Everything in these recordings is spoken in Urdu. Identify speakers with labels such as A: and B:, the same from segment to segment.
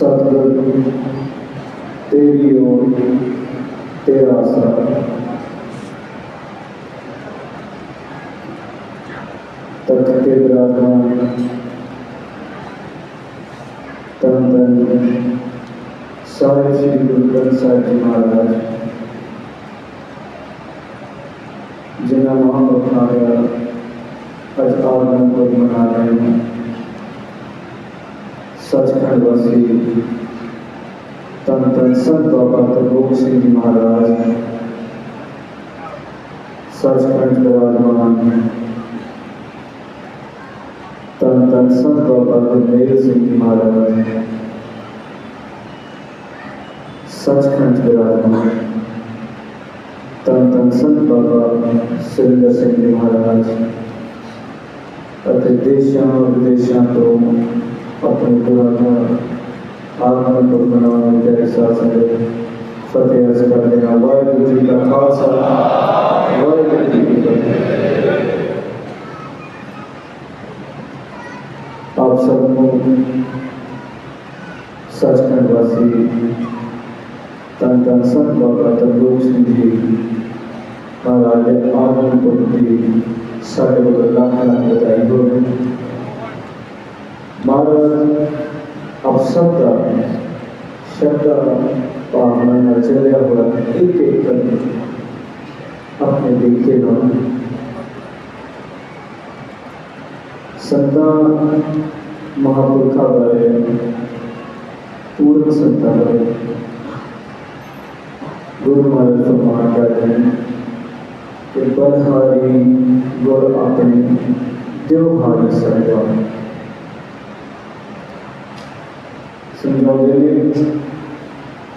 A: سب تیری اور تیرا سب تخت برادران تن سارے شری گرو گرنتھ صاحب جی مہاراج جنہیں محمد اٹھا گیا آج کو منا رہے ہیں وسی تن تن سب بابا تبوک سنگھ مہاراج سچ کنڈ بلان تن تن سب بابا تبیر سنگھ مہاراج سچ کنڈ بلان تن تن سب بابا سرندر سنگھ مہاراج ਅਤੇ ਦੇਸ਼ਾਂ ਵਿਦੇਸ਼ਾਂ ਤੋਂ اپنے پرانا آگمن کو بنانے کا احساس ہے فتح عرض کر دینا واحد جی کا خاصا واحد جی کی فتح آپ سب کو سچ کھنڈ واسی تن تن سب بابا تندوک سنگھ جی مہاراج آگمن کو بھی سارے بڑے لاکھ لاکھ بتائی ہوئے ಭಾರತ್ ಅಪ್ಸತ್ತ ಶಬ್ದ ಭಾವನೆಯ ಚೆಲ್ಲೆಯ ಹೊರ ಏಕೆ ಕಲಿತು اپنے دیکھے گا سنتا مہاپرکھا والے پورن سنتا والے گرو مہاراج فرمان رہے ہیں کہ بلہاری گڑ اپنے دیوہاری سنتا ਸਮਝਾਉਂਦੇ ਨੇ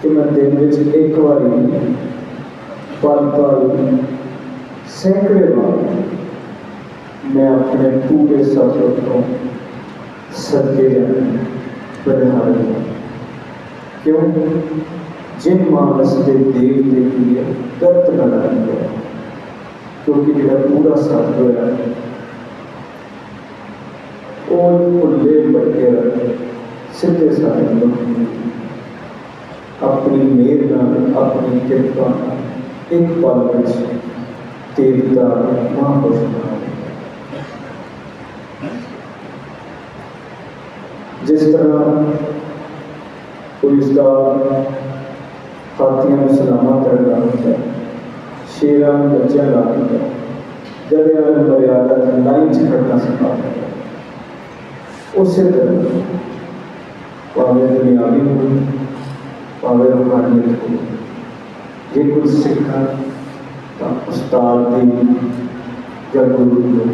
A: ਕਿ ਮੈਂ ਦਿਨ ਵਿੱਚ ਇੱਕ ਵਾਰੀ ਪਲ ਪਲ ਸੈਂਕੜੇ ਵਾਰ ਮੈਂ ਆਪਣੇ ਪੂਰੇ ਸਫਰ ਤੋਂ ਸਦਕੇ ਜਾਣਾ ਬਨਹਾਰੀ ਕਿਉਂ ਜਿਨ ਮਾਨਸ ਦੇ ਦੇਵ ਦੇ ਕੀ ਕਰਤ ਨਾ ਲਾਇਆ ਕਿਉਂਕਿ ਜਿਹੜਾ ਪੂਰਾ ਸਾਥ ਹੋਇਆ ਉਹ ਭੁੱਲੇ ਬੱਕੇ ਸਿੱਧੇ ਸਾਰੇ ਲੋਕ سیدھے سارے اپنی میر اپنی کرپا، ایک پل میں تیری کا جس طرح پولیس کا خاتیاں سلامہ کرنا ہوتا ہے شیرا لا ہوتا ہے گلیا میں مریادہ لائن چڑھنا سکھا ہوتا اسی طرح پاوے دنیاوی ہو پاوے روحانیت ہو یہ کچھ سیکھا تو استاد دی یا گرو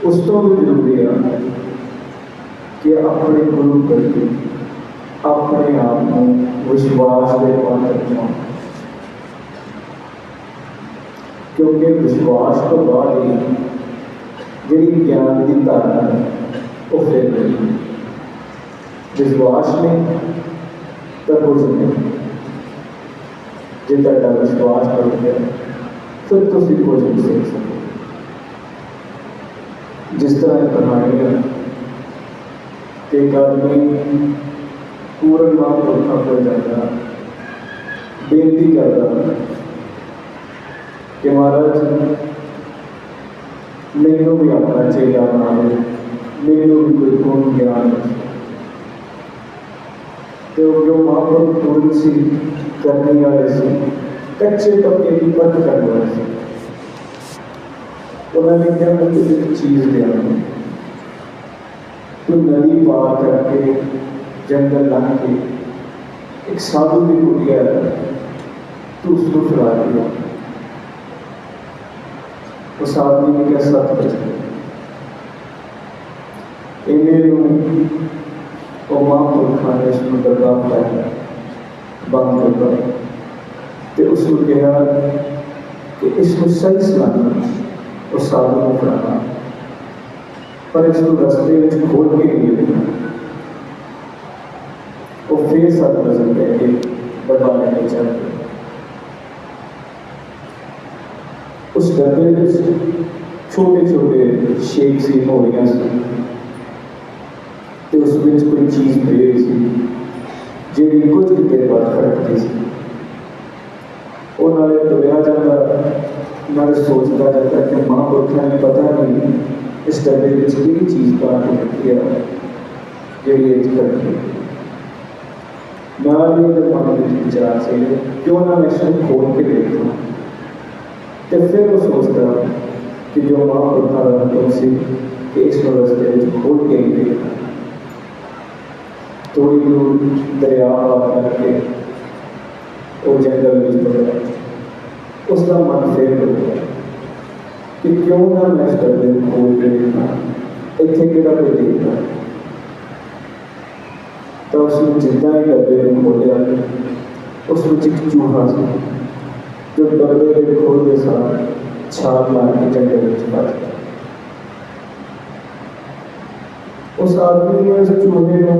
A: اس تو بھی ضروری ہے کہ اپنے گرو کر کے اپنے آپ کو وشواس دے پانے جاؤ کیونکہ وشواس تو بعد ہی جی گیان کی دھارنا ہے افتے نہیں جس واش میں تبوز میں جتا ڈالس واش پر تو سی سے جس طرح کہانیاں ایک آدمی پورن ماں کو جاتا بےنتی کرتا، کہ مہاراج میرے کو بھی چیلا بنا آپ నేను మీకు కొన్ని تو جو محبت تھوڑی سی کرنی آئے سی کچھے پکے بھی بند کرنا سی میں نے کیا مجھے ایک چیز دیا ہوں تو نئی پار کر کے جنگل لگ کے ایک سادو بھی کو گڑیا ہے، تو اس کو چلا دیا۔ وہ سادو بھی کیسا تھا جنگل ਇਹਨੇ ਨੂੰ ਉਹ ਮਹਾਂਪੁਰਖਾਂ ਨੇ ਇਸ ਨੂੰ ਦਰਗਾਹ ਪਾਇਆ, ਬੰਦ ਕਰਦਾ ਤੇ ਉਸ ਨੂੰ ਕਿਹਾ ਕਿ ਇਸ ਨੂੰ ਸਹੀ ਸਲਾਮਤ ਉਹ ਸਾਧੂ ਨੂੰ ਫੜਾਣਾ ਪਰ ਇਸ ਨੂੰ ਰਸਤੇ ਵਿੱਚ ਖੋਲ ਕੇ ਨਹੀਂ ਲਿਖਣਾ ਉਹ ਫੇਰ ਸੱਤ ਨਜ਼ਰ ਕਹਿ ਕੇ ਦਰਬਾਰ ਲੈ ਚੱਲ ਪਿਆ। ਉਸ ਡੱਬੇ ਵਿੱਚ ਛੋਟੇ ਛੋਟੇ ਸ਼ੇਕ ਸੀ ਹੋਈਆਂ ਸੀ ਸੀ। سمجھ کوئی چیز پئی سی جیڑی کچھ بھی دیر بعد کھڑکتی سی وہ نالے دویا جاتا نالے سوچتا جاتا کہ ماں پوتھیا نے پتہ نہیں اس ڈبے وچ کیڑی چیز پا کے رکھی ہے جیڑی اج کھڑکی نال ہی دماغ وچ وچار سی کیوں نہ میں سن کھول کے دیکھاں تے پھر وہ سوچتا کہ جو ماں پوتھا رکھتا سی کہ اس وجہ سے کھول کے نہیں دیکھا تھوڑی دور دریا پار کر کے وہ جنگل میں پڑا اس کا من فیل ہو گیا کہ کیوں نہ میں اس ڈر دن کھول کے دیکھنا اتنے کہڑا کوئی دیکھنا تو اس نے جتنا ہی ڈبے میں کھولیا اس میں ایک چوہا سی، جو ڈبے کے کھولتے ساتھ چھال مار کے جنگل میں چلا گیا اس آدمی نے اس چوہے نے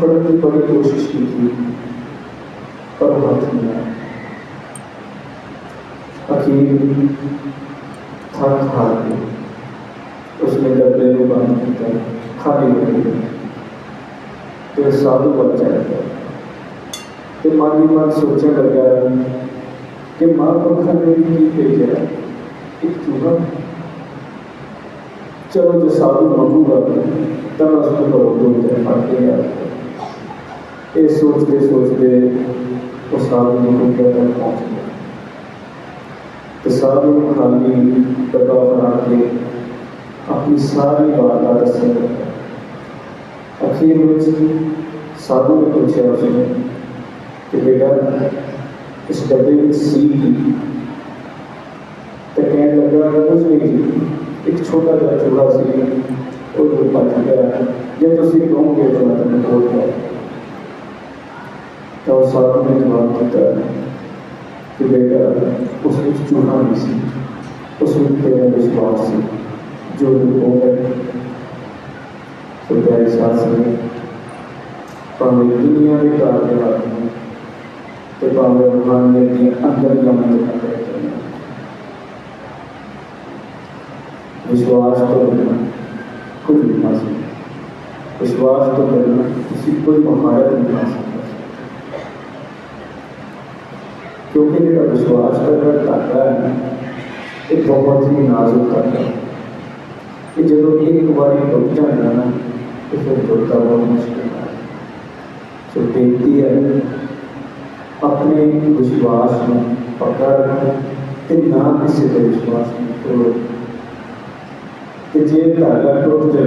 A: پڑھنے پڑھنے کوشش کی تھی، پر ہاتھ نہیں آیا۔ اخیر تھک ہار کے اس نے ڈبے میں بند کیا خالی کر دیا پھر سادھو بن جائے۔ گا تو مانی من سوچنے گیا کہ ماں پنکھا نے کی بھیجا ایک چوہا چلو جی، جو سادھو منگوں گا۔ ਮੈਂ ਉਸ ਨੂੰ ਘਰੋਂ ਦੋ ਦਿਨ ਫੜ ਕੇ ਆ ਇਹ ਸੋਚਦੇ ਸੋਚਦੇ ਉਹ ਸਾਧੂ ਨੂੰ ਕੋਈ ਤੱਕ ਪਹੁੰਚ ਗਿਆ ਤੇ ਸਾਧੂ ਨੂੰ ਖਾਲੀ ਡੱਬਾ ਬਣਾ ਕੇ ਆਪਣੀ ਸਾਰੀ ਬਾਤ ਦਾ ਦੱਸਣ ਲੱਗਾ ਅਖੀਰ ਵਿੱਚ ਸਾਧੂ ਨੇ ਪੁੱਛਿਆ ਉਸਨੂੰ ਕਿ ਬੇਟਾ ਇਸ ਡੱਬੇ ਵਿੱਚ ਸੀ ਕੀ ਤੇ ਕਹਿਣ ਲੱਗਾ ਕੁਝ اردو پڑھ گیا یہ تو صرف قوم کے اعتبار میں بول رہا تو ساتھ میں جواب دیتا ہے کہ بیٹا اس وقت چوہا نہیں سی اس وقت تیرے وشواس سے جو ہو گئے تو پیارے ساتھ پاوے دنیا کے کارنے والے ہیں تو پاوے روحانیت کے اندر کا مندر کرنا وشواس تو رکھنا وسواس کو کرنا، کسی کوئی مہارت نہیں آ سکتا۔ کیونکہ جو وشواس کرنا طاقہ ہے یہ بہت ہی نازک طاقہ ہے۔ کہ جب ایک بار ڈب جانا نا، تو پھر ڈرتا بہت مشکل ہے۔ تو بےنتی ہے، اپنے وشواس میں پکا رکھو کہ نہ کسی کے وشواس میں توڑو کہ جی دھاگا ٹوٹ جائے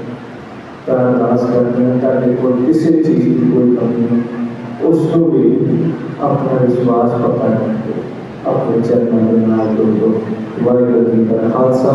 A: تراز کرتے ہیں تاکہ کوئی کسی چیز کی کوئی کمی ہو۔ اس کو بھی اپنا وشواس پکڑ کے اپنے چرمن بنا دو تو واحد کا حادثہ۔